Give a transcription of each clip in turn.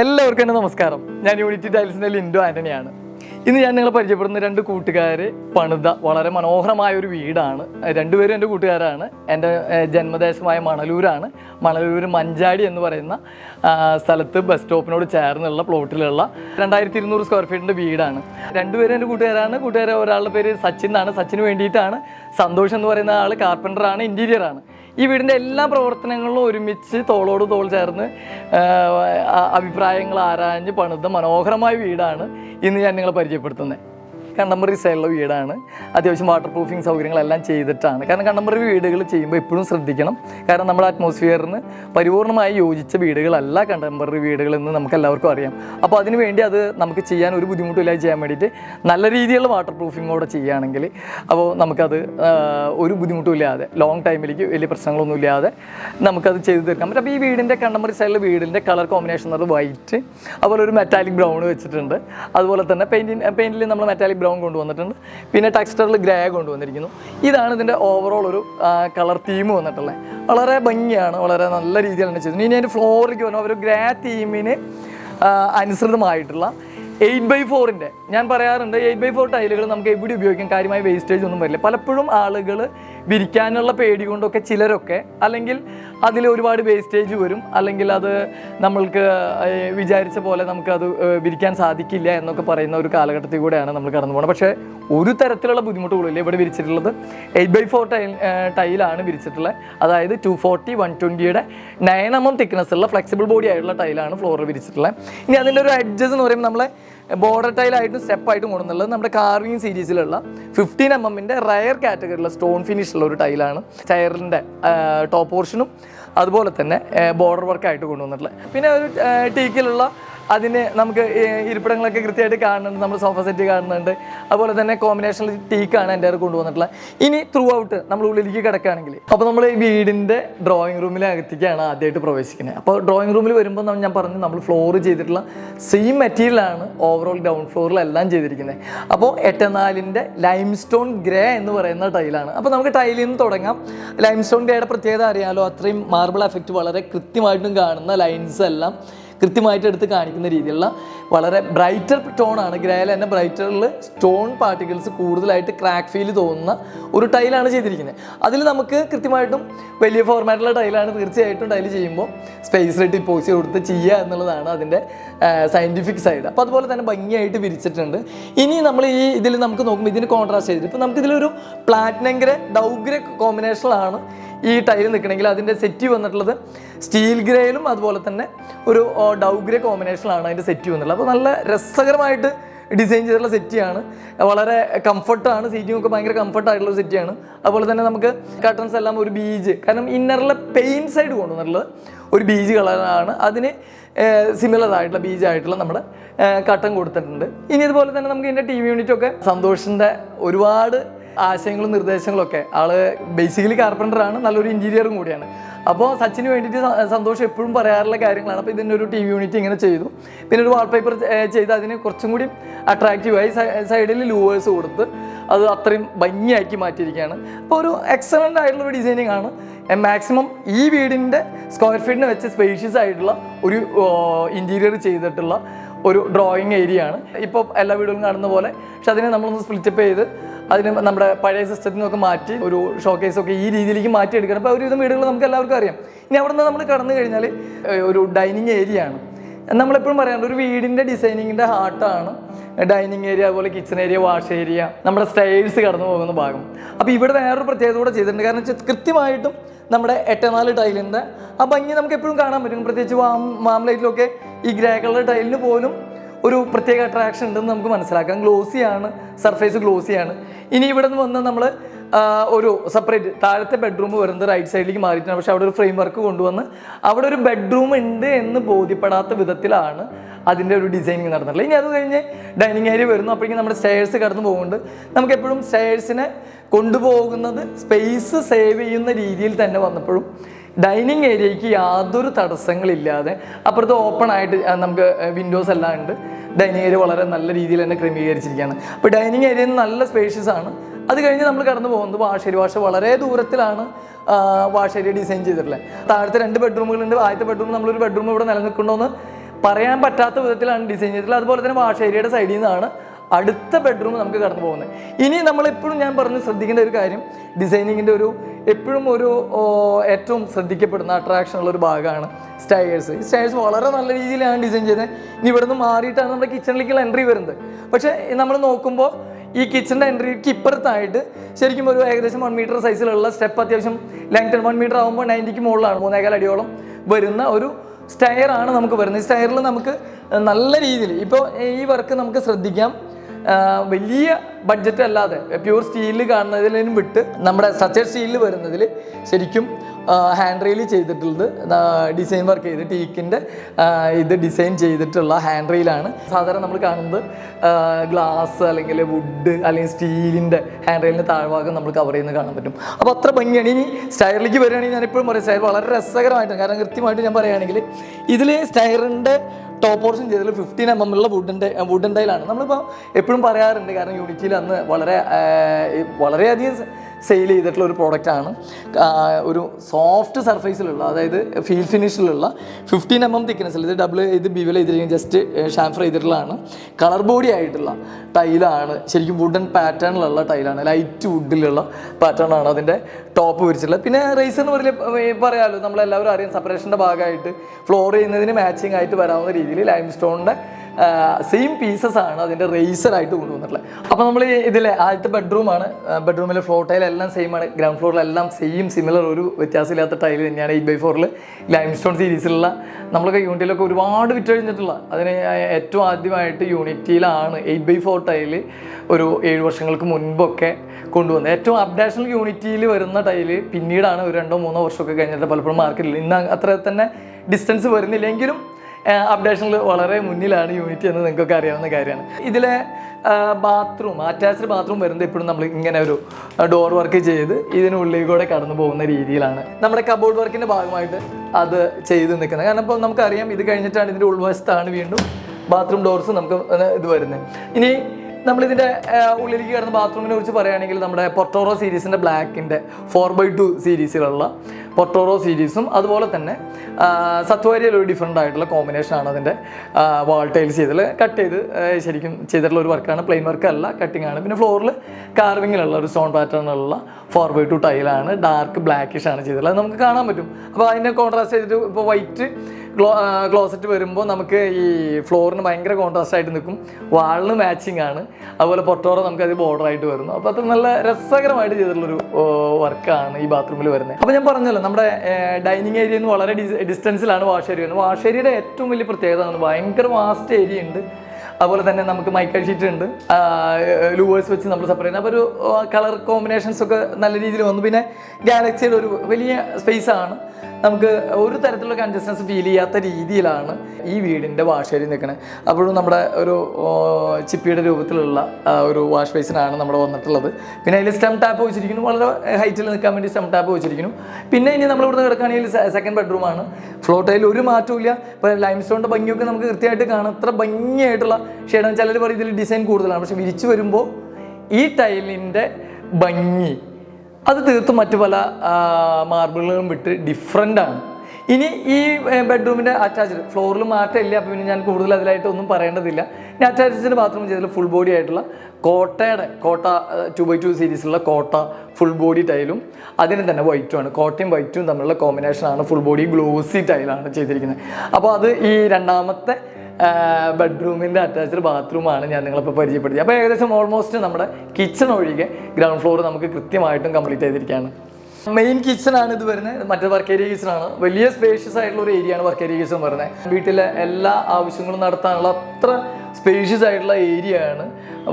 എല്ലാവർക്കും എന്റെ നമസ്കാരം. ഞാൻ യൂണിറ്റി ടൈൽസിന്റെ ലിൻഡോ ആന്റണിയാണ്. ഇന്ന് ഞാൻ നിങ്ങളെ പരിചയപ്പെടുന്ന രണ്ട് കൂട്ടുകാർ പണിത വളരെ മനോഹരമായ ഒരു വീടാണ്. രണ്ടുപേരും എന്റെ കൂട്ടുകാരാണ്. എന്റെ ജന്മദേശമായ മണലൂരാണ്. മണലൂർ മഞ്ചാടി എന്ന് പറയുന്ന സ്ഥലത്ത് ബസ് സ്റ്റോപ്പിനോട് ചേർന്നുള്ള പ്ലോട്ടിലുള്ള രണ്ടായിരത്തി ഇരുന്നൂറ് സ്ക്വയർ ഫീറ്റിന്റെ വീടാണ്. രണ്ടുപേരും എന്റെ കൂട്ടുകാരാണ്. കൂട്ടുകാരെ ഒരാളുടെ പേര് സച്ചിൻ എന്നാണ്. സച്ചിന് വേണ്ടിയിട്ടാണ് സന്തോഷ് എന്ന് പറയുന്ന ആൾ കാർപ്പന്ററാണ് ഇന്റീരിയറാണ് ഈ വീടിന്റെ എല്ലാ പ്രവർത്തനങ്ങളിലും ഒരുമിച്ച് തോളോട് തോൾ ചേർന്ന് അഭിപ്രായങ്ങൾ ആരാഞ്ഞ് പണിത മനോഹരമായ വീടാണ് ഇന്ന് ഞാൻ നിങ്ങളെ പരിചയപ്പെടുത്തുന്നത്. കണ്ടംപററി സ്റ്റൈലുള്ള വീടാണ്. അത്യാവശ്യം വാട്ടർ പ്രൂഫിങ് സൗകര്യങ്ങളെല്ലാം ചെയ്തിട്ടാണ്. കാരണം കണ്ടംബറി വീടുകൾ ചെയ്യുമ്പോൾ എപ്പോഴും ശ്രദ്ധിക്കണം. കാരണം നമ്മുടെ അറ്റ്മോസ്ഫിയറിന് പരിപൂർണമായി യോജിച്ച വീടുകളല്ല കണ്ടംപററി വീടുകളെന്ന് നമുക്ക് എല്ലാവർക്കും അറിയാം. അപ്പോൾ അതിന് വേണ്ടി അത് നമുക്ക് ചെയ്യാൻ ഒരു ബുദ്ധിമുട്ടില്ലാതെ ചെയ്യാൻ വേണ്ടിയിട്ട് നല്ല രീതിയിലുള്ള വാട്ടർ പ്രൂഫിങ്ങോടെ ചെയ്യുകയാണെങ്കിൽ അപ്പോൾ നമുക്കത് ഒരു ബുദ്ധിമുട്ടും ഇല്ലാതെ ലോങ് ടൈമിലേക്ക് വലിയ പ്രശ്നങ്ങളൊന്നും ഇല്ലാതെ നമുക്കത് ചെയ്ത് തീർക്കാൻ പറ്റും. അപ്പോൾ ഈ വീടിന്റെ കണ്ടംബറി സ്റ്റൈലിൽ വീടിന്റെ കളർ കോമ്പിനേഷൻ എന്ന് വൈറ്റ് അതുപോലെ ഒരു മെറ്റാലിക് ബ്രൗൺ വെച്ചിട്ടുണ്ട്. അതുപോലെ തന്നെ പെയിന്റിൻ പെയിന്റിൽ നമ്മൾ മെറ്റാലിക് ബ്രൗൺ കൊണ്ടുവന്നിട്ടുണ്ട്. പിന്നെ ടെക്സ്റ്ററിൽ ഗ്രേ കൊണ്ടുവന്നിരിക്കുന്നു. ഇതാണ് ഇതിന്റെ ഓവറോൾ ഒരു കളർ തീം വന്നിട്ടുള്ളത്. വളരെ ഭംഗിയാണ് വളരെ നല്ല രീതിയിലാണ് ചെയ്തത് ഇനി അതിന്റെ ഫ്ലോറിലേക്ക് വന്നു ഒരു ഗ്രേ തീമിന് അനുസൃതമായിട്ടുള്ള എയ്റ്റ് ബൈ ഫോറിന്റെ ഞാൻ പറയാറുണ്ട് എയ്റ്റ് ബൈ ഫോർ ടൈലുകൾ നമുക്ക് എവിടെ ഉപയോഗിക്കാം? കാര്യമായി വേസ്റ്റേജ് ഒന്നും വരില്ല. പലപ്പോഴും ആളുകൾ വിരിക്കാനുള്ള പേടി കൊണ്ടൊക്കെ ചിലരൊക്കെ അല്ലെങ്കിൽ അതിൽ ഒരുപാട് വേസ്റ്റേജ് വരും. അല്ലെങ്കിൽ അത് നമ്മൾക്ക് വിചാരിച്ച പോലെ നമുക്കത് അത് വിരിക്കാൻ സാധിക്കില്ല എന്നൊക്കെ പറയുന്ന ഒരു കാലഘട്ടത്തിൽ കൂടെയാണ് നമ്മൾ കടന്നു പോകുന്നത് പക്ഷേ ഒരു തരത്തിലുള്ള ബുദ്ധിമുട്ടുകളില്ല ഇവിടെ വിരിച്ചിട്ടുള്ളത്. എയ്റ്റ് ബൈ ഫോർ ടൈൽ ടൈലാണ് വിരിച്ചിട്ടുള്ളത്. അതായത് ടു ഫോർട്ടി വൺ ട്വന്റിയുടെ നയൻ എം എം തിക്നെസ് ഉള്ള ഫ്ലെക്സിബിൾ ബോഡി ആയിട്ടുള്ള ടൈലാണ് ഫ്ലോറിൽ വിരിച്ചിട്ടുള്ളത്. ഇനി അതിന്റെ ഒരു എഡ്ജസ് എന്ന് പറയുമ്പോൾ നമ്മളെ ബോർഡർ ടൈലായിട്ടും സ്റ്റെപ്പായിട്ടും കൊണ്ടുവന്നുള്ളത് നമ്മുടെ കാർവിങ് സീരീസിലുള്ള ഫിഫ്റ്റീൻ എം എമ്മിന്റെ റയർ കാറ്റഗറിയിലുള്ള സ്റ്റോൺ ഫിനിഷ് ഉള്ള ഒരു ടൈലാണ് ടയറിന്റെ ടോപ്പ് പോർഷനും അതുപോലെ തന്നെ ബോർഡർ വർക്കായിട്ട് കൊണ്ടുവന്നിട്ടുള്ളത്. പിന്നെ ഒരു ടീക്കിലുള്ള അതിന് നമുക്ക് ഇരിപ്പിടങ്ങളൊക്കെ കൃത്യമായിട്ട് കാണുന്നുണ്ട് നമ്മൾ സോഫ സെറ്റ് കാണുന്നുണ്ട്. അതുപോലെ തന്നെ കോമ്പിനേഷനിൽ ടീക്കാണ് എന്റെ കൊണ്ടുവന്നിട്ടുള്ളത്. ഇനി ത്രൂ ഔട്ട് നമ്മൾ ഉള്ളിലേക്ക് കിടക്കുകയാണെങ്കിൽ അപ്പോൾ നമ്മൾ ഈ വീടിന്റെ ഡ്രോയിങ് റൂമിലകത്തേക്കാണ് ആദ്യമായിട്ട് പ്രവേശിക്കുന്നത്. അപ്പോൾ ഡ്രോയിങ് റൂമിൽ വരുമ്പോൾ ഞാൻ പറഞ്ഞു നമ്മൾ ഫ്ലോർ ചെയ്തിട്ടുള്ള സെയിം മെറ്റീരിയലാണ് ഓവറോൾ ഗ്രൗണ്ട് ഫ്ലോറിലെല്ലാം ചെയ്തിരിക്കുന്നത്. അപ്പോൾ എട്ടനാലിന്റെ ലൈം സ്റ്റോൺ ഗ്രേ എന്ന് പറയുന്ന ടൈലാണ് അപ്പോൾ നമുക്ക് ടൈലിൽ നിന്ന് തുടങ്ങാം. ലൈം സ്റ്റോൺ ഗ്രേയുടെ പ്രത്യേകത അറിയാമല്ലോ അത്രയും മാർബിൾ എഫക്റ്റ് വളരെ കൃത്യമായിട്ടും കാണുന്ന ലൈൻസ് എല്ലാം. കൃത്യമായിട്ട് എടുത്ത് കാണിക്കുന്ന രീതിയിലുള്ള വളരെ ബ്രൈറ്റർ ടോണാണ്. ഗ്രേയിൽ തന്നെ ബ്രൈറ്ററിൽ സ്റ്റോൺ പാർട്ടിക്കിൾസ് കൂടുതലായിട്ട് ക്രാക്ക് ഫീൽ തോന്നുന്ന ഒരു ടൈലാണ് ചെയ്തിരിക്കുന്നത്. അതിൽ നമുക്ക് കൃത്യമായിട്ടും വലിയ ഫോർമാറ്റുള്ള ടൈലാണ് തീർച്ചയായിട്ടും ടൈൽ ചെയ്യുമ്പോൾ സ്പേസ് റെഡി ഇപ്പോക്സി കൊടുത്ത് ചെയ്യുക എന്നുള്ളതാണ് അതിന്റെ സയന്റിഫിക് സൈഡ് അപ്പോൾ അതുപോലെ തന്നെ ഭംഗിയായിട്ട് വിരിച്ചിട്ടുണ്ട്. ഇനി നമ്മൾ ഈ ഇതിൽ നമുക്ക് നോക്കുമ്പോൾ ഇതിന് കോൺട്രാസ്റ്റ് ചെയ്തിട്ട്. ഇപ്പോൾ നമുക്കിതിലൊരു പ്ലാറ്റിനെങ്കിലെ ഡൗഗ്രെ കോമ്പിനേഷനിലാണ് ഈ ടൈൽ നിൽക്കണമെങ്കിൽ അതിന്റെ സെറ്റ് വന്നിട്ടുള്ളത് സ്റ്റീൽ ഗ്രേയിലും അതുപോലെ തന്നെ ഒരു ഡൗ ഗ്രേ കോമ്പിനേഷനിലാണ് അതിന്റെ സെറ്റ് വന്നിട്ടുള്ളത്. അപ്പോൾ നല്ല രസകരമായിട്ട് ഡിസൈൻ ചെയ്തിട്ടുള്ള സെറ്റിയാണ് വളരെ കംഫർട്ടാണ് സീറ്റിംഗ് ഒക്കെ ഭയങ്കര കംഫർട്ടായിട്ടുള്ള സെറ്റിയാണ് അതുപോലെ തന്നെ നമുക്ക് കട്ടൺസ് എല്ലാം ഒരു ബീജ് കാരണം ഇന്നറിലെ പെയിൻ സൈഡ് കൊണ്ടുവന്നിട്ടുള്ളത് ഒരു ബീജ് കളറാണ് അതിന് സിമിലർ ആയിട്ടുള്ള ബീജ് ആയിട്ടുള്ള നമ്മുടെ കട്ടൻ കൊടുത്തിട്ടുണ്ട്. ഇനി ഇതുപോലെ തന്നെ നമുക്ക് ഇതിന്റെ ടി വി യൂണിറ്റ് ഒക്കെ സന്തോഷിന്റെ ഒരുപാട് ആശയങ്ങളും നിർദ്ദേശങ്ങളും ഒക്കെ. ആൾ ബേസിക്കലി കാർപ്പന്ററാണ് നല്ലൊരു ഇന്റീരിയറും കൂടിയാണ്. അപ്പോൾ സച്ചിന് വേണ്ടിയിട്ട് സന്തോഷം എപ്പോഴും പറയാറുള്ള കാര്യങ്ങളാണ്. അപ്പോൾ ഇതിന്റെ ഒരു ടി വി യൂണിറ്റ് ഇങ്ങനെ ചെയ്തു. പിന്നെ ഒരു വാൾപേപ്പർ ചെയ്ത് അതിന് കുറച്ചും കൂടി അട്രാക്റ്റീവായി സൈഡിൽ ലൂവേഴ്സ് കൊടുത്ത് അത് അത്രയും ഭംഗിയാക്കി മാറ്റിയിരിക്കുകയാണ്. അപ്പോൾ ഒരു എക്സലന്റ് ആയിട്ടുള്ള ഒരു ഡിസൈനിങ് ആണ്. മാക്സിമം ഈ വീടിന്റെ സ്ക്വയർ ഫീറ്റിന് വെച്ച് സ്പേഷ്യസ് ആയിട്ടുള്ള ഒരു ഇന്റീരിയർ ചെയ്തിട്ടുള്ള ഒരു ഡ്രോയിങ് ഏരിയ ആണ്. ഇപ്പോൾ എല്ലാ വീടുകളും കാണുന്ന പോലെ. പക്ഷെ അതിനെ നമ്മളൊന്ന് സ്പ്ലിറ്റപ്പ് ചെയ്ത് അതിന് നമ്മുടെ പഴയ സിസ്റ്റത്തിൽ നിന്നൊക്കെ മാറ്റി ഒരു ഷോക്കേസ് ഒക്കെ ഈ രീതിയിലേക്ക് മാറ്റി എടുക്കണം അപ്പോൾ ഒരുവിധം വീടുകൾ നമുക്ക് എല്ലാവർക്കും അറിയാം. ഇനി അവിടെ നിന്ന് നമ്മൾ കടന്നു കഴിഞ്ഞാൽ ഒരു ഡൈനിങ് ഏരിയ ആണ്. നമ്മളെപ്പോഴും പറയാറുണ്ട് ഒരു വീടിന്റെ ഡിസൈനിങ്ങിന്റെ ഹാർട്ടാണ് ഡൈനിങ് ഏരിയ അതുപോലെ കിച്ചൺ ഏരിയ വാഷ് ഏരിയ നമ്മുടെ സ്റ്റൈൽസ് കടന്നു പോകുന്ന ഭാഗം. അപ്പോൾ ഇവിടെ വേറൊരു പ്രത്യേകത കൂടെ ചെയ്തിട്ടുണ്ട്. കാരണം വെച്ചാൽ കൃത്യമായിട്ടും നമ്മുടെ എട്ടനാല് ടൈലിന്റെ ആ ഭംഗി നമുക്ക് എപ്പോഴും കാണാൻ പറ്റും. പ്രത്യേകിച്ച് വാം വാം ലൈറ്റിലൊക്കെ ഈ ഗ്രേ കളർ ടൈലിന് പോലും ഒരു പ്രത്യേക അട്രാക്ഷൻ ഉണ്ടെന്ന് നമുക്ക് മനസ്സിലാക്കാം. ഗ്ലോസിയാണ് സർഫേസ് ഗ്ലോസിയാണ്. ഇനി ഇവിടെ നിന്ന് വന്ന് നമ്മൾ ഒരു സെപ്പറേറ്റ് താഴത്തെ ബെഡ്റൂം വരുന്നത് റൈറ്റ് സൈഡിലേക്ക് മാറിയിട്ടാണ്. പക്ഷെ അവിടെ ഒരു ഫ്രെയിം വർക്ക് കൊണ്ടുവന്ന് അവിടെ ഒരു ബെഡ്റൂം ഉണ്ട് എന്ന് ബോധ്യപ്പെടാത്ത വിധത്തിലാണ് അതിന്റെ ഒരു ഡിസൈനിങ് നടന്നിട്ടുള്ളത്. ഇനി അത് കഴിഞ്ഞ് ഡൈനിങ് ഏരിയ വരുന്നു. അപ്പോഴേക്കും നമ്മുടെ സ്റ്റെയർസ് കടന്നു പോകുന്നുണ്ട്. നമുക്ക് എപ്പോഴും സ്റ്റെയർസിനെ കൊണ്ടുപോകുന്നത് സ്പേസ് സേവ് ചെയ്യുന്ന രീതിയിൽ തന്നെ വന്നപ്പോഴും ഡൈനിങ് ഏരിയയ്ക്ക് യാതൊരു തടസ്സങ്ങളില്ലാതെ അപ്പുറത്ത് ഓപ്പൺ ആയിട്ട് നമുക്ക് വിൻഡോസ് എല്ലാം ഉണ്ട്. ഡൈനിങ് ഏരിയ വളരെ നല്ല രീതിയിൽ തന്നെ ക്രമീകരിച്ചിരിക്കുകയാണ്. അപ്പോൾ ഡൈനിങ് ഏരിയ നല്ല സ്പേഷ്യസ് ആണ്. അത് കഴിഞ്ഞ് നമ്മൾ കടന്നു പോകുന്നത് വാഷേരി വാഷ വളരെ ദൂരത്തിലാണ് വാഷേരി ഡിസൈൻ ചെയ്തിട്ടുള്ളത് താഴത്തെ രണ്ട് ബെഡ്റൂമുകളുണ്ട് ആദ്യത്തെ ബെഡ്റൂം നമ്മളൊരു ബെഡ്റൂം ഇവിടെ നിലനിൽക്കണമെന്ന് പറയാൻ പറ്റാത്ത വിധത്തിലാണ് ഡിസൈൻ ചെയ്തിട്ടുള്ളത്. അതുപോലെ തന്നെ വാഷേരിയുടെ സൈഡിൽ നിന്നാണ് അടുത്ത ബെഡ്റൂം നമുക്ക് കടന്നു പോകുന്നത്. ഇനി നമ്മൾ എപ്പോഴും ഞാൻ പറഞ്ഞ് ശ്രദ്ധിക്കേണ്ട ഒരു കാര്യം ഡിസൈനിങ്ങിന്റെ ഒരു എപ്പോഴും ഒരു ഏറ്റവും ശ്രദ്ധിക്കപ്പെടുന്ന അട്രാക്ഷൻ ഉള്ള ഒരു ഭാഗമാണ് സ്റ്റൈഴ്സ് ഈ സ്റ്റൈഴ്സ് വളരെ നല്ല രീതിയിലാണ് ഡിസൈൻ ചെയ്തത്. ഇനി ഇവിടുന്ന് മാറിയിട്ടാണ് നമ്മുടെ കിച്ചണിലേക്കുള്ള എൻട്രി വരുന്നത്. പക്ഷേ നമ്മൾ നോക്കുമ്പോൾ ഈ കിച്ചണിന്റെ എൻട്രിക്ക് ഇപ്പുറത്തായിട്ട് ശരിക്കും ഒരു ഏകദേശം വൺ മീറ്റർ സൈസിലുള്ള സ്റ്റെപ്പ് അത്യാവശ്യം ലെങ്ത് വൺ മീറ്റർ ആകുമ്പോൾ നയന്റിക്ക് മുകളിലാണ് മൂന്നേകാൽ അടിയോളം വരുന്ന ഒരു സ്റ്റയറാണ് നമുക്ക് വരുന്നത്. ഈ സ്റ്റയറിൽ നമുക്ക് നല്ല രീതിയിൽ ഇപ്പോൾ ഈ വർക്ക് നമുക്ക് ശ്രദ്ധിക്കാം. വലിയ ബഡ്ജറ്റ് അല്ലാതെ പ്യൂർ സ്റ്റീലിൽ കാണുന്നതിലും വിട്ട് നമ്മുടെ സ്ട്രക്ചർ സ്റ്റീലിൽ വരുന്നതിൽ ശരിക്കും ഹാൻഡ് റെയിൽ ചെയ്തിട്ടുള്ളത് ഡിസൈൻ വർക്ക് ചെയ്ത് ടീക്കിന്റെ ഇത് ഡിസൈൻ ചെയ്തിട്ടുള്ള ഹാൻഡ് റെയിലാണ് സാധാരണ നമ്മൾ കാണുന്നത് ഗ്ലാസ് അല്ലെങ്കിൽ വുഡ് അല്ലെങ്കിൽ സ്റ്റീലിന്റെ ഹാൻഡ് റെയിലിന്റെ താഴ്ഭാഗം നമ്മൾ കവർ ചെയ്യുന്നത് കാണാൻ പറ്റും. അപ്പോൾ അത്ര ഭംഗിയാണ്. ഇനി സ്റ്റയറിലേക്ക് വരികയാണെങ്കിൽ ഞാനിപ്പോഴും പറയും സ്റ്റയർ വളരെ രസകരമായിട്ടാണ്. കാരണം കൃത്യമായിട്ട് ഞാൻ പറയുകയാണെങ്കിൽ ഇതിൽ സ്റ്റയറിന്റെ ടോപ്പ് പോർഷൻ ചെയ്തതിൽ ഫിഫ്റ്റീൻ എം എം ഉള്ള വുഡന്റെ വുഡൻ ടൈലാണ് നമ്മളിപ്പോൾ എപ്പോഴും പറയാറുണ്ട് കാരണം യൂണിറ്റിയിൽ അന്ന് വളരെ വളരെയധികം സെയിൽ ചെയ്തിട്ടുള്ള ഒരു പ്രോഡക്റ്റാണ് ഒരു സോഫ്റ്റ് സർഫേസിലുള്ള അതായത് ഫീൽ ഫിനിഷിലുള്ള ഫിഫ്റ്റീൻ എം എം തിക്നെസ്സിൽ ഇത് ഡബിൾ ഇത് ബിവൽ ചെയ്തിരിക്കുന്നത് ജസ്റ്റ് ഷാംഫർ ചെയ്തിട്ടുള്ളതാണ്. കളർ ബോഡി ആയിട്ടുള്ള ടൈലാണ് ശരിക്കും വുഡൻ പാറ്റേണിലുള്ള ടൈലാണ് ലൈറ്റ് വുഡിലുള്ള പാറ്റേണാണ് അതിന്റെ ടോപ്പ് വിരിച്ചിട്ടുള്ളത് പിന്നെ റേസർ എന്ന് പറഞ്ഞാൽ പറയാമല്ലോ നമ്മളെല്ലാവരും അറിയാം സെപ്പറേഷന്റെ ഭാഗമായിട്ട് ഫ്ലോർ ചെയ്യുന്നതിന് മാച്ചിങ് ആയിട്ട് വരാവുന്ന രീതിയിൽ ലൈം സ്റ്റോണിന്റെ സെയിം പീസസ് ആണ് അതിന്റെ റേസർ ആയിട്ട് കൊണ്ടുവന്നിട്ടുള്ളത്. അപ്പോൾ നമ്മൾ ഇതിലെ ആദ്യത്തെ ബെഡ്റൂമാണ് ബെഡ്റൂമിലെ ഫ്ലോർ ടൈൽ എല്ലാം സെയിം ആണ്. ഗ്രൗണ്ട് ഫ്ലോറിലെല്ലാം സെയിം സിമിലർ ഒരു വ്യത്യാസമില്ലാത്ത ടൈൽ തന്നെയാണ് എയ്റ്റ് ബൈ ഫോറിൽ ലൈം സ്റ്റോൺ സീരീസിലുള്ള നമ്മളൊക്കെ യൂണിറ്റിലൊക്കെ ഒരുപാട് വിറ്റ് കഴിഞ്ഞിട്ടുള്ള അതിന് ഏറ്റവും ആദ്യമായിട്ട് യൂണിറ്റിയിലാണ് എയ്റ്റ് ബൈ ഫോർ ടൈൽ ഒരു ഏഴ് വർഷങ്ങൾക്ക് മുൻപൊക്കെ കൊണ്ടുവന്നത്. ഏറ്റവും അപ്ഡേഷണൽ യൂണിറ്റിയിൽ വരുന്ന ടൈൽ പിന്നീടാണ് ഒരു രണ്ടോ മൂന്നോ വർഷമൊക്കെ കഴിഞ്ഞിട്ട് പലപ്പോഴും മാർക്കറ്റിൽ ഇന്ന് അത്ര തന്നെ ഡിസ്റ്റൻസ് വരുന്നില്ലെങ്കിലും അപ്ഡേഷനിൽ വളരെ മുന്നിലാണ് യൂണിറ്റ് എന്ന് നിങ്ങൾക്കൊക്കെ അറിയാവുന്ന കാര്യമാണ്. ഇതിലെ ബാത്റൂം അറ്റാച്ച്ഡ് ബാത്റൂം വരുന്നത് ഇപ്പോഴും നമ്മൾ ഇങ്ങനെ ഒരു ഡോർ വർക്ക് ചെയ്ത് ഇതിനുള്ളിൽ കൂടെ കടന്നു പോകുന്ന രീതിയിലാണ്. നമ്മുടെ കബോർഡ് വർക്കിന്റെ ഭാഗമായിട്ട് അത് ചെയ്ത് നിൽക്കുന്നത്. കാരണം ഇപ്പോൾ നമുക്കറിയാം ഇത് കഴിഞ്ഞിട്ടാണ് ഇതിന്റെ ഉൾവശത്താണ് വീണ്ടും ബാത്റൂം ഡോർസ് നമുക്ക് ഇത് വരുന്നത്. ഇനി നമ്മളിതിന്റെ ഉള്ളിലേക്ക് കിടന്ന ബാത്റൂമിനെ കുറിച്ച് പറയുകയാണെങ്കിൽ നമ്മുടെ പൊട്ടോറോ സീരീസിന്റെ ബ്ലാക്കിന്റെ ഫോർ ബൈ ടു സീരീസിലുള്ള പൊട്ടോറോ സീരീസും അതുപോലെ തന്നെ സത്വാരിയിൽ ഒരു ഡിഫറെന്റ് ആയിട്ടുള്ള കോമ്പിനേഷനാണ് അതിന്റെ വാൾ ടൈൽസ് ചെയ്തിൽ കട്ട് ചെയ്ത് ശരിക്കും ചെയ്തിട്ടുള്ള ഒരു വർക്കാണ് പ്ലെയിൻ വർക്ക് അല്ല കട്ടിംഗ് ആണ്. പിന്നെ ഫ്ലോറിൽ കാർവിങ്ങിലുള്ള ഒരു സ്റ്റോൺ പാറ്റേണിലുള്ള ഫോർ ബൈ ടു ടൈലാണ് ഡാർക്ക് ബ്ലാക്കിഷ് ആണ് ചെയ്തിട്ടുള്ളത് നമുക്ക് കാണാൻ പറ്റും. അപ്പോൾ അതിനെ കോൺട്രാസ്റ്റ് ചെയ്തിട്ട് ഇപ്പോൾ വൈറ്റ് ഗ്ലോ ക്ലോസറ്റ് വരുമ്പോൾ നമുക്ക് ഈ ഫ്ലോറിന് ഭയങ്കര കോൺട്രാസ്റ്റ് ആയിട്ട് നിൽക്കും. വാളിന് മാച്ചിങ് ആണ്. അതുപോലെ പൊട്ടോറ നമുക്ക് അത് ബോർഡർ ആയിട്ട് വരുന്നു. അപ്പോൾ അത് നല്ല രസകരമായിട്ട് ചെയ്തിട്ടുള്ളൊരു വർക്കാണ് ഈ ബാത്റൂമിൽ വരുന്നത്. അപ്പോൾ ഞാൻ പറഞ്ഞല്ലോ നമ്മുടെ ഡൈനിങ് ഏരിയയിൽ നിന്ന് വളരെ ഡിസ്റ്റൻസിലാണ് വാഷേരി ഏരിയ വരുന്നത്. വാഷേരിയുടെ ഏറ്റവും വലിയ പ്രത്യേകത ആണ് ഭയങ്കര വാസ്റ്റ് ഏരിയ ഉണ്ട്. അതുപോലെ തന്നെ നമുക്ക് മൈക്കൽ ഷീറ്റ് ഉണ്ട്. ലൂവേഴ്സ് വെച്ച് നമ്മൾ സെപ്പറേറ്റ് അപ്പോൾ ഒരു കളർ കോമ്പിനേഷൻസ് ഒക്കെ നല്ല രീതിയിൽ വന്നു. പിന്നെ ഗാലക്സിയുടെ ഒരു വലിയ സ്പേസ് ആണ്. നമുക്ക് ഒരു തരത്തിലുള്ള കൺജസ്റ്റൻസ് ഫീൽ ചെയ്യാത്ത രീതിയിലാണ് ഈ വീടിന്റെ വാഷ് ഏരിയ നിൽക്കുന്നത് അപ്പോഴും നമ്മുടെ ഒരു ചിപ്പിയുടെ രൂപത്തിലുള്ള ഒരു വാഷ് ബേസിനാണ് നമ്മുടെ വന്നിട്ടുള്ളത്. പിന്നെ അതിൽ സ്റ്റം ടാപ്പ് വെച്ചിരിക്കുന്നു. വളരെ ഹൈറ്റിൽ നിൽക്കാൻ വേണ്ടി സ്റ്റം ടാപ്പ് വെച്ചിരിക്കുന്നു. പിന്നെ ഇനി നമ്മൾ ഇവിടുന്ന് കിടക്കുകയാണെങ്കിൽ സെക്കൻഡ് ബെഡ്റൂമാണ് ഫ്ലോർ ടൈൽ ഒരു മാറ്റവും ഇല്ല. ഇപ്പോൾ ലൈം സ്റ്റോണിന്റെ ഭംഗിയൊക്കെ നമുക്ക് കൃത്യമായിട്ട് കാണാം. അത്ര ഭംഗിയായിട്ടുള്ള ഷെയ്ഡാണ് ചിലർ പറയും ഇതിൽ ഡിസൈൻ കൂടുതലാണ്. പക്ഷെ വിരിച്ചു വരുമ്പോൾ ഈ ടൈലിന്റെ ഭംഗി അത് തീർത്തും മറ്റു പല മാർബിളുകളും വിട്ട് ഡിഫറെന്റ് ആണ്. ഇനി ഈ ബെഡ്റൂമിന്റെ അറ്റാച്ച്ഡ് ഫ്ലോറിൽ മാറ്റമില്ല അപ്പോൾ പിന്നെ ഞാൻ കൂടുതൽ അതിലായിട്ട് ഒന്നും പറയേണ്ടതില്ല. ഞാൻ അറ്റാച്ച്ഡ് ബാത്റൂം ചെയ്തതിൽ ഫുൾ ബോഡി ആയിട്ടുള്ള കോട്ടയുടെ കോട്ട ടു ബൈ ടു സീരീസിലുള്ള കോട്ട ഫുൾ ബോഡി ടൈലും അതിന് തന്നെ വൈറ്റുമാണ് കോട്ടയും വൈറ്റും തമ്മിലുള്ള കോമ്പിനേഷനാണ് ഫുൾ ബോഡി ഗ്ലോസി ടൈലാണ് ചെയ്തിരിക്കുന്നത്. അപ്പോൾ അത് ഈ രണ്ടാമത്തെ ബെഡ്റൂമിന്റെ അറ്റാച്ച്ഡ് ബാത്റൂമാണ് ഞാൻ നിങ്ങളിപ്പോൾ പരിചയപ്പെടുത്തി അപ്പോൾ ഏകദേശം ഓൾമോസ്റ്റ് നമ്മുടെ കിച്ചൺ ഒഴികെ ഗ്രൗണ്ട് ഫ്ലോർ നമുക്ക് കൃത്യമായിട്ടും കംപ്ലീറ്റ് ചെയ്തിരിക്കുകയാണ്. മെയിൻ കിച്ചൺ ആണ് ഇത് വരുന്നത്. മറ്റേ വർക്ക് ഏരിയ കിച്ചൺ ആണ്. വലിയ സ്പേഷ്യസ് ആയിട്ടുള്ള ഒരു ഏരിയ ആണ് വർക്ക് ഏരിയ കിച്ചൺ പറയുന്നത്. വീട്ടിലെ എല്ലാ ആവശ്യങ്ങളും നടത്താനുള്ള അത്ര സ്പേഷ്യസ് ആയിട്ടുള്ള ഏരിയ ആണ്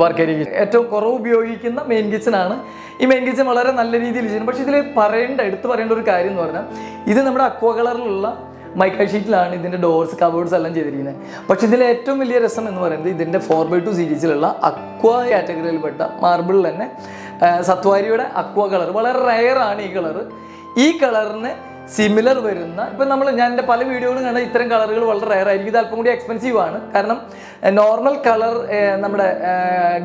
വർക്ക് ഏരിയ കിച്ചൺ ഏറ്റവും കുറവ് ഉപയോഗിക്കുന്ന മെയിൻ കിച്ചൺ ആണ്. ഈ മെയിൻ കിച്ചൺ വളരെ നല്ല രീതിയിൽ ചെയ്യുന്നത് പക്ഷേ ഇതിൽ പറയേണ്ട എടുത്തു പറയേണ്ട ഒരു കാര്യം എന്ന് പറഞ്ഞാൽ ഇത് നമ്മുടെ അക്വ കളറിലുള്ള മൈക്ക ഷീറ്റിലാണ് ഇതിന്റെ ഡോർസ് കബോർഡ്സ് എല്ലാം ചെയ്തിരിക്കുന്നത്. പക്ഷേ ഇതിലെ ഏറ്റവും വലിയ രസം എന്ന് പറയുന്നത് ഇതിന്റെ ഫോർ ബൈ ടു സീരീസിലുള്ള അക്വ കാറ്റഗറിയിൽപ്പെട്ട മാർബിളിൽ തന്നെ സത്വാരിയുടെ അക്വ കളർ വളരെ റയറാണ് ഈ കളർ ഈ കളറിന് സിമിലർ വരുന്ന ഇപ്പം നമ്മൾ ഞാൻ എന്റെ പല വീഡിയോകളും കണ്ട ഇത്തരം കളറുകൾ വളരെ റയർ ആയിരിക്കും. ഇത് അല്പം കൂടി എക്സ്പെൻസീവ് ആണ്. കാരണം നോർമൽ കളർ നമ്മുടെ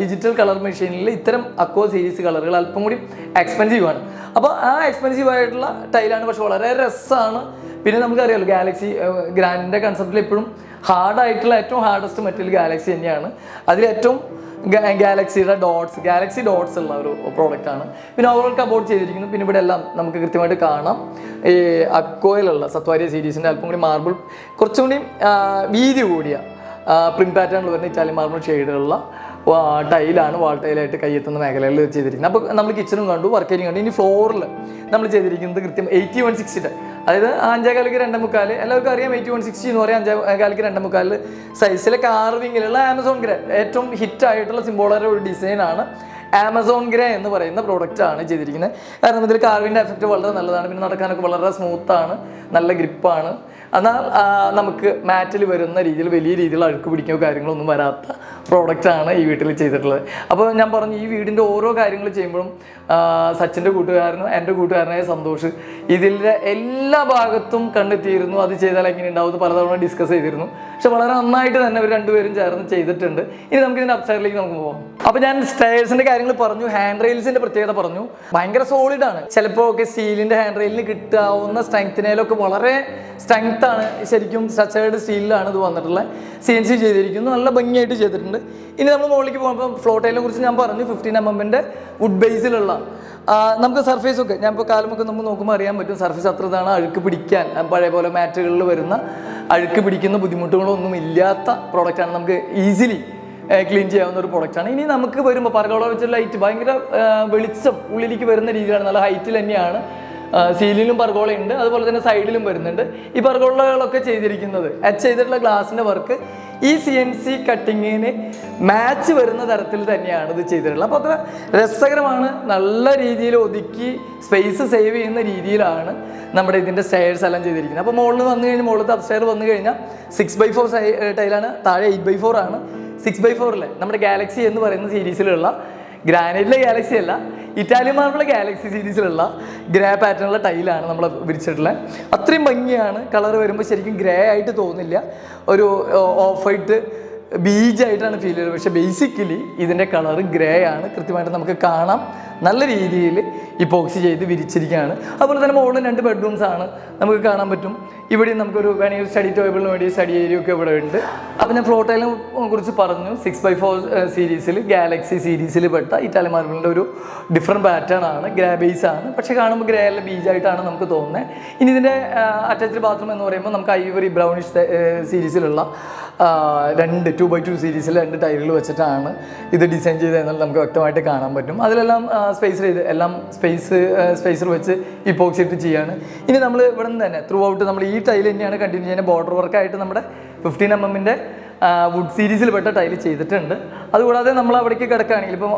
ഡിജിറ്റൽ കളർ മെഷീനിൽ ഇത്തരം അക്വ സീരീസ് കളറുകൾ അല്പം കൂടി എക്സ്പെൻസീവ് ആണ്. അപ്പോൾ ആ എക്സ്പെൻസീവ് ആയിട്ടുള്ള ടൈലാണ് പക്ഷെ വളരെ രസമാണ് പിന്നെ നമുക്കറിയാമല്ലോ ഗാലക്സി ഗ്രാൻഡിന്റെ കൺസെപ്റ്റിൽ എപ്പോഴും ഹാർഡായിട്ടുള്ള ഏറ്റവും ഹാർഡസ്റ്റ് മെറ്റീരിയൽ ഗാലക്സി തന്നെയാണ്. അതിലേറ്റവും ഗാലക്സിയുടെ ഡോട്ട്സ് ഗാലക്സി ഡോട്ട്സ് ഉള്ള ഒരു പ്രോഡക്റ്റ് ആണ്. പിന്നെ ഓവറോൾ കബോർഡ് ചെയ്തിരിക്കുന്നു. പിന്നെ ഇവിടെ എല്ലാം നമുക്ക് കൃത്യമായിട്ട് കാണാം. ഈ അക്കോയിലുള്ള സത്വാരിയ സീരീസിന്റെ അല്പം കൂടി മാർബിൾ കുറച്ചും കൂടി വീതി കൂടിയ പ്രിന്റ് പാറ്റേണിൽ വരുന്ന ഇറ്റാലിയൻ മാർബിൾ ഷെയ്ഡുള്ള ടൈലാണ് വാൾ ടൈലായിട്ട് കയ്യെത്തുന്ന മേഖലകളിൽ ചെയ്തിരിക്കുന്നത്. അപ്പോൾ നമ്മൾ കിച്ചണും കണ്ടു വർക്ക് ഏരിയ കണ്ടു. ഇനി ഫ്ലോറിൽ നമ്മൾ ചെയ്തിരിക്കുന്നത് കൃത്യം എയ്റ്റി വൺ സിക്സ്റ്റിയുടെ അതായത് അഞ്ചേ കാലിക്ക് രണ്ടേ മുക്കാൽ എല്ലാവർക്കും അറിയാം എയ്റ്റി വൺ സിക്സ്റ്റി എന്ന് പറയാം അഞ്ചേ കാലിക്ക് രണ്ടേ മുക്കാൽ സൈസിലെ കാർവിങ്ങിലുള്ള ആമസോൺ ഗ്രേ. ഏറ്റവും ഹിറ്റ് ആയിട്ടുള്ള സിംബോളയുടെ ഒരു ഡിസൈനാണ് ആമസോൺ ഗ്രേ എന്ന് പറയുന്ന പ്രോഡക്റ്റ് ആണ് ചെയ്തിരിക്കുന്നത്. കാരണം ഇതിൽ കാർവിന്റെ എഫക്റ്റ് വളരെ നല്ലതാണ്. പിന്നെ നടക്കാനൊക്കെ വളരെ സ്മൂത്താണ് നല്ല ഗ്രിപ്പാണ് എന്നാൽ നമുക്ക് മാറ്റിൽ വരുന്ന രീതിയിൽ വലിയ രീതിയിൽ അഴുക്ക് പിടിക്കുകയോ കാര്യങ്ങളൊന്നും വരാത്ത പ്രോഡക്റ്റാണ് ഈ വീട്ടിൽ ചെയ്തിട്ടുള്ളത്. അപ്പോൾ ഞാൻ പറഞ്ഞു ഈ വീടിന്റെ ഓരോ കാര്യങ്ങൾ ചെയ്യുമ്പോഴും സച്ചിന്റെ കൂട്ടുകാരനും എന്റെ കൂട്ടുകാരനായ സന്തോഷ് ഇതിന്റെ എല്ലാ ഭാഗത്തും കണ്ടെത്തിയിരുന്നു. അത് ചെയ്താൽ എങ്ങനെ ഉണ്ടാവും പലതവണ ഡിസ്കസ് ചെയ്തിരുന്നു. പക്ഷെ വളരെ നന്നായിട്ട് തന്നെ അവർ രണ്ടുപേരും ചേർന്ന് ചെയ്തിട്ടുണ്ട്. ഇനി നമുക്ക് ഇതിന്റെ അപ്സൈഡിലേക്ക് നമുക്ക് പോകാം അപ്പോൾ ഞാൻ സ്റ്റേഴ്സിന്റെ കാര്യങ്ങൾ പറഞ്ഞു ഹാൻഡ് റെയിൽസിന്റെ പ്രത്യേകത പറഞ്ഞു. ഭയങ്കര സോളിഡാണ് ചിലപ്പോൾ ഒക്കെ സ്റ്റീലിന്റെ ഹാൻഡ് റെയിലിന് കിട്ടാവുന്ന സ്ട്രെങ്ത്തിനേലൊക്കെ വളരെ സ്ട്രെങ്ത് ആണ് ശരിക്കും സ്ട്രച്ചേർഡ് സ്റ്റീലിലാണ് ഇത് വന്നിട്ടുള്ളത്. സി എൻ സി ചെയ്തിരിക്കുന്നു. നല്ല ഭംഗിയായിട്ട് ചെയ്തിട്ടുണ്ട്. ഇനി നമ്മൾ മുകളിലേക്ക് പോകുമ്പോൾ ഫ്ലോട്ടൈലിനെ കുറിച്ച് ഞാൻ പറഞ്ഞു. ഫിഫ്റ്റീൻ എം എമ്മിന്റെ വുഡ് ബേസിലുള്ള നമുക്ക് സർഫേസ് ഒക്കെ ഞാൻ ഇപ്പോൾ കാലമൊക്കെ നമുക്ക് നോക്കുമ്പോൾ അറിയാൻ പറ്റും സർഫേസ് അത്ര ഇതാണ് അഴുക്ക് പിടിക്കാൻ. പഴയ പോലെ മാറ്റുകളിൽ വരുന്ന അഴുക്ക് പിടിക്കുന്ന ബുദ്ധിമുട്ടുകളൊന്നും ഇല്ലാത്ത പ്രോഡക്റ്റാണ് നമുക്ക് ഈസിലി ക്ലീൻ ചെയ്യാവുന്ന ഒരു പ്രോഡക്റ്റാണ് ഇനി നമുക്ക് വരുമ്പോൾ പറകളോ വെച്ച ലൈറ്റ് ഭയങ്കര വെളിച്ചം ഉള്ളിലേക്ക് വരുന്ന രീതിയിലാണ്. നല്ല ഹൈറ്റിൽ തന്നെയാണ് സീലിലും പർഗോളയുണ്ട് അതുപോലെ തന്നെ സൈഡിലും വരുന്നുണ്ട്. ഈ പർഗോളകളൊക്കെ ചെയ്തിരിക്കുന്നത് അച്ച് ചെയ്തിട്ടുള്ള ഗ്ലാസിന്റെ വർക്ക് ഈ സി എൻ സി കട്ടിങ്ങിന് മാച്ച് വരുന്ന തരത്തിൽ തന്നെയാണ് ഇത് ചെയ്തിട്ടുള്ളത്. അപ്പോൾ അത്ര രസകരമാണ് നല്ല രീതിയിൽ ഒതുക്കി സ്പേസ് സേവ് ചെയ്യുന്ന രീതിയിലാണ് നമ്മുടെ ഇതിന്റെ സ്റ്റെയർസ് എല്ലാം ചെയ്തിരിക്കുന്നത്. അപ്പോൾ മുകളിൽ വന്നു കഴിഞ്ഞാൽ മുകളിലത്തെ അപ്സ്റ്റെയർ വന്നു കഴിഞ്ഞാൽ സിക്സ് ബൈ ഫോർ ടൈലാണ് താഴെ എയ്റ്റ് ബൈ ഫോർ ആണ്. സിക്സ് ബൈ ഫോറിലെ നമ്മുടെ ഗാലക്സി എന്ന് പറയുന്ന സീരീസിലുള്ള ഗ്രാനൈറ്റിലെ ഗാലക്സി അല്ല. ഇറ്റാലിയൻ മാർബിളെ ഗാലക്സി സീരീസിലുള്ള ഗ്രേ പാറ്റേണുള്ള ടൈലാണ് നമ്മൾ വിരിച്ചിട്ടുള്ളത്. അത്രയും ഭംഗിയാണ്. കളർ വരുമ്പോൾ ശരിക്കും ഗ്രേ ആയിട്ട് തോന്നില്ല. ഒരു ഓഫ് വൈറ്റ് ബീജായിട്ടാണ് ഫീൽ ചെയ്യുന്നത് പക്ഷേ ബേസിക്കലി ഇതിന്റെ കളർ ഗ്രേ ആണ്. കൃത്യമായിട്ട് നമുക്ക് കാണാം. നല്ല രീതിയിൽ ഇപ്പോക്സി ചെയ്ത് വിരിച്ചിരിക്കുകയാണ്. അതുപോലെ തന്നെ മുകളിൽ രണ്ട് ബെഡ്റൂംസ് ആണ്. നമുക്ക് കാണാൻ പറ്റും. ഇവിടെയും നമുക്കൊരു വേണമെങ്കിൽ സ്റ്റഡി ടേബിളിന് വേണ്ടി സ്റ്റഡി ഏരിയ ഒക്കെ ഇവിടെ ഉണ്ട്. അപ്പോൾ ഞാൻ ഫ്ലോട്ടൈലിനെ കുറിച്ച് പറഞ്ഞു. സിക്സ് ബൈ ഫോർ സീരീസിൽ ഗാലക്സി സീരീസിൽ പെട്ട ഇറ്റാലിയൻ മാർബിളിന്റെ ഒരു ഡിഫറെന്റ് പാറ്റേൺ ആണ്. ഗ്രേ ബേസ് ആണ്. പക്ഷേ കാണുമ്പോൾ ഗ്രേ അല്ല ബീജായിട്ടാണ് നമുക്ക് തോന്നുന്നത് ഇനി ഇതിന്റെ അറ്റാച്ച്ഡ് ബാത്റൂം എന്ന് പറയുമ്പോൾ നമുക്ക് ഐവറി ബ്രൗണിഷ് സീരീസിലുള്ള രണ്ട് ടു ബൈ ടു സീരീസിൽ രണ്ട് ടൈലുകൾ വെച്ചിട്ടാണ് ഇത് ഡിസൈൻ ചെയ്തതെന്നാൽ നമുക്ക് വ്യക്തമായിട്ട് കാണാൻ പറ്റും. അതിലെല്ലാം സ്പേസ് ചെയ്ത് എല്ലാം സ്പേസ് സ്പേസർ വെച്ച് ഇപ്പോക്സി ഇട്ട് ചെയ്യാണ്. ഇനി നമ്മൾ ഇവിടെ നിന്ന് തന്നെ ത്രൂ ഔട്ട് നമ്മൾ ഈ ടൈൽ തന്നെയാണ് കണ്ടിന്യൂ ചെയ്യുന്നത്. ബോർഡർ വർക്കായിട്ട് നമ്മുടെ ഫിഫ്റ്റീൻ എം എമ്മിന്റെ വുഡ് സീരീസിൽ പെട്ട ടൈൽ ചെയ്തിട്ടുണ്ട്. അതുകൂടാതെ നമ്മൾ അവിടേക്ക് കിടക്കുകയാണെങ്കിൽ ഇപ്പം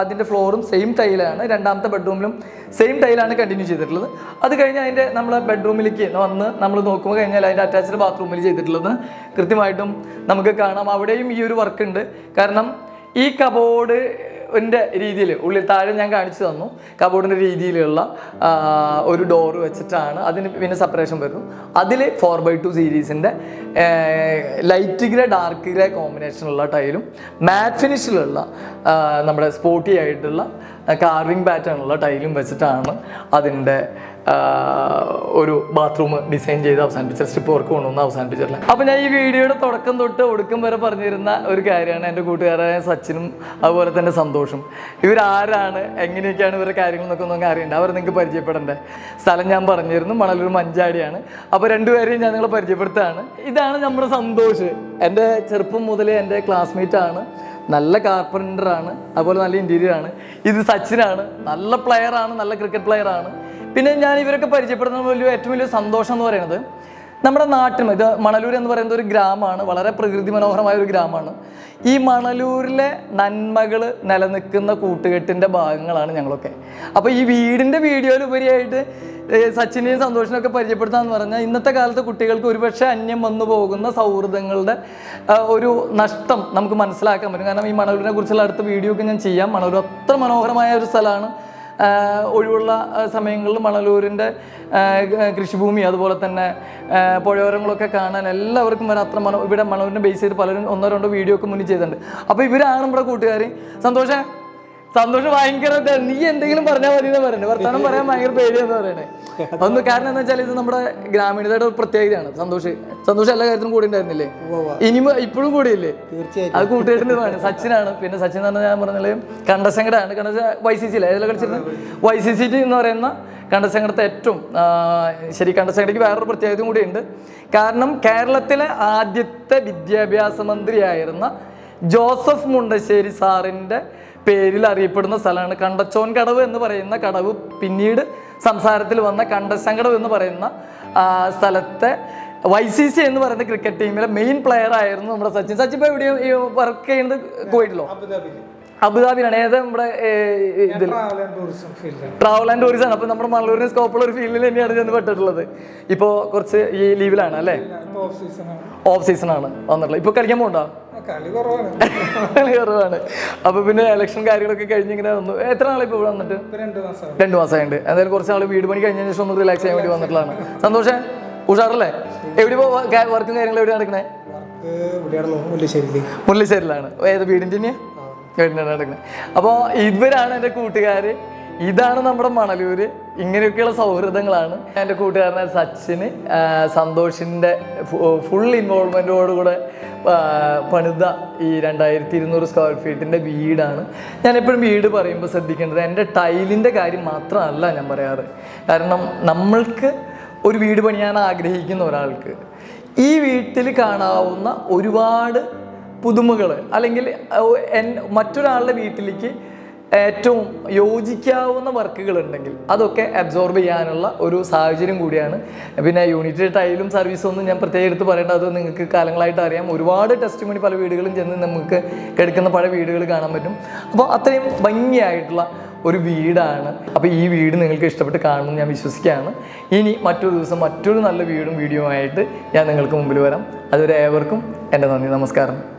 അതിന്റെ ഫ്ലോറും സെയിം ടൈലാണ് രണ്ടാമത്തെ ബെഡ്റൂമിലും സെയിം ടൈലാണ് കണ്ടിന്യൂ ചെയ്തിട്ടുള്ളത്. അത് കഴിഞ്ഞ് അതിന്റെ നമ്മൾ ബെഡ്റൂമിലേക്ക് വന്ന് നമ്മൾ നോക്കുമ്പോൾ കഴിഞ്ഞാൽ അതിന്റെ അറ്റാച്ച്ഡ് ബാത്റൂമിൽ ചെയ്തിട്ടുള്ളത്. കൃത്യമായിട്ടും നമുക്ക് കാണാം. അവിടെയും ഈ ഒരു വർക്ക് ഉണ്ട്. കാരണം ഈ കബോർഡ് ന്റെ രീതിയിൽ ഉള്ളിൽ താഴെ ഞാൻ കാണിച്ചു തന്നു. കബോർഡിന്റെ രീതിയിലുള്ള ഒരു ഡോറ് വെച്ചിട്ടാണ്. അതിന് പിന്നെ സെപ്പറേഷൻ വരുന്നു. അതിൽ ഫോർ ബൈ ടു സീരീസിന്റെ ലൈറ്റ് ഗ്രേ ഡാർക്ക് ഗ്രേ കോമ്പിനേഷനുള്ള ടൈലും മാറ്റ് ഫിനിഷിലുള്ള നമ്മുടെ സ്പോട്ടി ആയിട്ടുള്ള കാർവിംഗ് പാറ്റേണുള്ള ടൈലും വെച്ചിട്ടാണ് അതിന്റെ ഒരു ബാത്റൂം ഡിസൈൻ ചെയ്ത് അവസാനിപ്പിച്ച സ്ട്രിപ്പ് വർക്ക് കൊണ്ടുവന്ന് അവസാനിപ്പിച്ചിട്ടില്ല. അപ്പം ഞാൻ ഈ വീഡിയോയുടെ തുടക്കം തൊട്ട് ഒടുക്കം വരെ പറഞ്ഞിരുന്ന ഒരു കാര്യമാണ് എന്റെ കൂട്ടുകാരായ സച്ചിനും അതുപോലെ തന്നെ സന്തോഷും. ഇവരാരാണ്? എങ്ങനെയൊക്കെയാണ് ഇവരുടെ കാര്യങ്ങൾ എന്നൊക്കെ ഒന്നും അറിയണ്ട? അവർ നിങ്ങൾക്ക് പരിചയപ്പെടേണ്ടേ? സ്ഥലം ഞാൻ പറഞ്ഞിരുന്നു. മണലൂർ മഞ്ചാടിയാണ്. അപ്പോൾ രണ്ടുപേരെയും ഞാൻ നിങ്ങളെ പരിചയപ്പെടുത്താണ് ഇതാണ് നമ്മുടെ സന്തോഷ്. എന്റെ ചെറുപ്പം മുതലേ എന്റെ ക്ലാസ്മേറ്റ് ആണ്. നല്ല കാർപ്പന്ററാണ് അതുപോലെ നല്ല ഇന്റീരിയർ ആണ്. ഇത് സച്ചിനാണ്. നല്ല പ്ലെയർ ആണ്. നല്ല ക്രിക്കറ്റ് പ്ലെയർ ആണ്. പിന്നെ ഞാൻ ഇവരൊക്കെ പരിചയപ്പെടുന്ന വലിയ ഏറ്റവും വലിയ സന്തോഷം എന്ന് പറയുന്നത് നമ്മുടെ നാട്ടിൽ ഇത് മണലൂർ എന്ന് പറയുന്നത് ഒരു ഗ്രാമമാണ്. വളരെ പ്രകൃതി മനോഹരമായ ഒരു ഗ്രാമമാണ്. ഈ മണലൂരിലെ നന്മകൾ നിലനിൽക്കുന്ന കൂട്ടുകെട്ടിന്റെ ഭാഗങ്ങളാണ് ഞങ്ങളൊക്കെ. അപ്പോൾ ഈ വീടിന്റെ വീഡിയോയിൽ ഉപരിയായിട്ട് സച്ചിനെയും സന്തോഷിനെയൊക്കെ പരിചയപ്പെടുത്താന്ന് പറഞ്ഞാൽ ഇന്നത്തെ കാലത്ത് കുട്ടികൾക്ക് ഒരുപക്ഷെ അന്യം വന്നു പോകുന്ന സൗഹൃദങ്ങളുടെ ഒരു നഷ്ടം നമുക്ക് മനസ്സിലാക്കാൻ പറ്റും. കാരണം ഈ മണലൂരിനെ കുറിച്ചുള്ള അടുത്ത വീഡിയോ ഒക്കെ ഞാൻ ചെയ്യാം. മണലൂർ അത്ര മനോഹരമായ ഒരു സ്ഥലമാണ്. ഒഴിവുള്ള സമയങ്ങളിൽ മണലൂരിന്റെ കൃഷിഭൂമി അതുപോലെ തന്നെ പുഴയോരങ്ങളൊക്കെ കാണാൻ എല്ലാവർക്കും വരെ. അത്ര മണ ഇവിടെ മണലൂരിനെ ബേസ് ചെയ്ത് പലരും ഒന്നോ രണ്ടോ വീഡിയോ ഒക്കെ മുന്നിൽ ചെയ്തിട്ടുണ്ട്. അപ്പോൾ ഇവരാണ് നമ്മുടെ കൂട്ടുകാർ സന്തോഷം? സന്തോഷം ഭയങ്കര. നീ എന്തെങ്കിലും പറഞ്ഞാൽ മതി എന്ന് പറയുന്നത് വർത്തമാനം പറയാൻ ഭയങ്കര പേടിയെന്ന് പറയണേ. ഒന്ന് കാരണം എന്താ വെച്ചാൽ ഇത് നമ്മുടെ ഗ്രാമീണതയുടെ ഒരു പ്രത്യേകതയാണ്. സന്തോഷ് സന്തോഷം എല്ലാ കാര്യത്തിലും കൂടി ഉണ്ടായിരുന്നില്ലേ? ഇനി ഇപ്പോഴും കൂടിയില്ലേ? തീർച്ചയായും അത് കൂട്ടുകെട്ടിന്റെതാണ് സച്ചിനാണ്. പിന്നെ സച്ചിൻ എന്ന് പറഞ്ഞാൽ ഞാൻ പറഞ്ഞാൽ കണ്ടസംഗടാണ് കണ്ടസ വൈ സി സിയിലെ അല്ലേ കളിച്ചിരുന്നത് വൈ സി സി ടി എന്ന് പറയുന്ന കണ്ടസംഗടത്തെ ഏറ്റവും ശരി കണ്ടസങ്കടയ്ക്ക് വേറൊരു പ്രത്യേകതയും കൂടിയുണ്ട് കാരണം കേരളത്തിലെ ആദ്യത്തെ വിദ്യാഭ്യാസ മന്ത്രിയായിരുന്ന ജോസഫ് മുണ്ടശ്ശേരി സാറിന്റെ പേരിൽ അറിയപ്പെടുന്ന സ്ഥലമാണ് കണ്ടച്ചോൻ കടവ് എന്ന് പറയുന്ന കടവ്. പിന്നീട് സംസാരത്തിൽ വന്ന കണ്ടശങ്കടവ് എന്ന് പറയുന്ന സ്ഥലത്തെ വൈ സി സി എന്ന് പറയുന്ന ക്രിക്കറ്റ് ടീമിലെ മെയിൻ പ്ലെയർ ആയിരുന്നു നമ്മുടെ സച്ചിൻ. സച്ചിൻ ഇപ്പോൾ എവിടെയും വർക്ക് ചെയ്യുന്നത്? കുവൈറ്റിലോ അബുദാബിയിലാണ്. ഏത് നമ്മുടെ ഇതിൽ ട്രാവൽ ആൻഡ് ടൂറിസം അപ്പോൾ നമ്മുടെ മണ്ണൂരിന് സ്കോപ്പുള്ള ഒരു ഫീൽഡിൽ തന്നെയാണ് ചെന്ന് പെട്ടിട്ടുള്ളത്. ഇപ്പോ കുറച്ച് ഈ ലീവിലാണ് അല്ലേ? ഓഫ് സീസൺ ആണ്. വന്നിട്ടുള്ളത്. ഇപ്പോൾ കളിക്കാൻ പോകണ്ടോ കളി കുറവാണ്. അപ്പൊ പിന്നെ ഇലക്ഷൻ കാര്യങ്ങളൊക്കെ കഴിഞ്ഞ് ഇങ്ങനെ വന്നു. എത്ര നാളെ ഇപ്പൊ ഇവിടെ വന്നിട്ട്? രണ്ടു രണ്ട് മാസം രണ്ട് മാസമായിട്ട് എന്തായാലും കുറച്ച് നാൾ വീട് പണി കഴിഞ്ഞ ശേഷം ഒന്ന് റിലാക്സ് ചെയ്യാൻ വേണ്ടി വന്നിട്ടുള്ളതാണ്. സന്തോഷം. ഉഷാറല്ലേ? എവിടെ വർക്ക് വർക്കും കാര്യങ്ങളും എവിടെ നടക്കണേ? മുല്ലശ്ശേരിയിലാണ്. ഏത് വീടിന്റെ തന്നെയാണ് വീടിന്റെ നടക്കുന്നത് അപ്പോൾ ഇവരാണ് എന്റെ കൂട്ടുകാർ ഇതാണ് നമ്മുടെ മണലൂര്. ഇങ്ങനെയൊക്കെയുള്ള സൗഹൃദങ്ങളാണ്. എന്റെ കൂട്ടുകാരനെ സച്ചിന് സന്തോഷിന്റെ ഫുൾ ഇൻവോൾവ്മെന്റോടുകൂടെ പണിത ഈ രണ്ടായിരത്തി ഇരുന്നൂറ് സ്ക്വയർ ഫീറ്റിന്റെ വീടാണ്. ഞാൻ എപ്പോഴും വീട് പറയുമ്പോൾ ശ്രദ്ധിക്കേണ്ടത് എന്റെ ടൈലിന്റെ കാര്യം മാത്രമല്ല ഞാൻ പറയാറ്. കാരണം നമ്മൾക്ക് ഒരു വീട് പണിയാൻ ആഗ്രഹിക്കുന്ന ഒരാൾക്ക് ഈ വീട്ടിൽ കാണാവുന്ന ഒരുപാട് പുതുമകൾ അല്ലെങ്കിൽ മറ്റൊരാളുടെ വീട്ടിലേക്ക് ഏറ്റവും യോജിക്കാവുന്ന വർക്കുകൾ ഉണ്ടെങ്കിൽ അതൊക്കെ അബ്സോർബ് ചെയ്യാനുള്ള ഒരു സാഹചര്യം കൂടിയാണ്. പിന്നെ യൂണിറ്റ് ടൈലും സർവീസും ഒന്നും ഞാൻ പ്രത്യേകം എടുത്ത് പറയേണ്ട അത് നിങ്ങൾക്ക് കാലങ്ങളായിട്ട് അറിയാം. ഒരുപാട് ടെസ്റ്റ് മണി പല വീടുകളും ചെന്ന് നമുക്ക് കിടക്കുന്ന പല വീടുകൾ കാണാൻ പറ്റും. അപ്പോൾ അത്രയും ഭംഗിയായിട്ടുള്ള ഒരു വീടാണ്. അപ്പോൾ ഈ വീട് നിങ്ങൾക്ക് ഇഷ്ടപ്പെട്ട് കാണുമെന്ന് ഞാൻ വിശ്വസിക്കുകയാണ്. ഇനി മറ്റൊരു ദിവസം മറ്റൊരു നല്ല വീടും വീഡിയോ ആയിട്ട് ഞാൻ നിങ്ങൾക്ക് മുമ്പിൽ വരാം. അതുവരെ ഏവർക്കും എന്റെ നന്ദി നമസ്കാരം.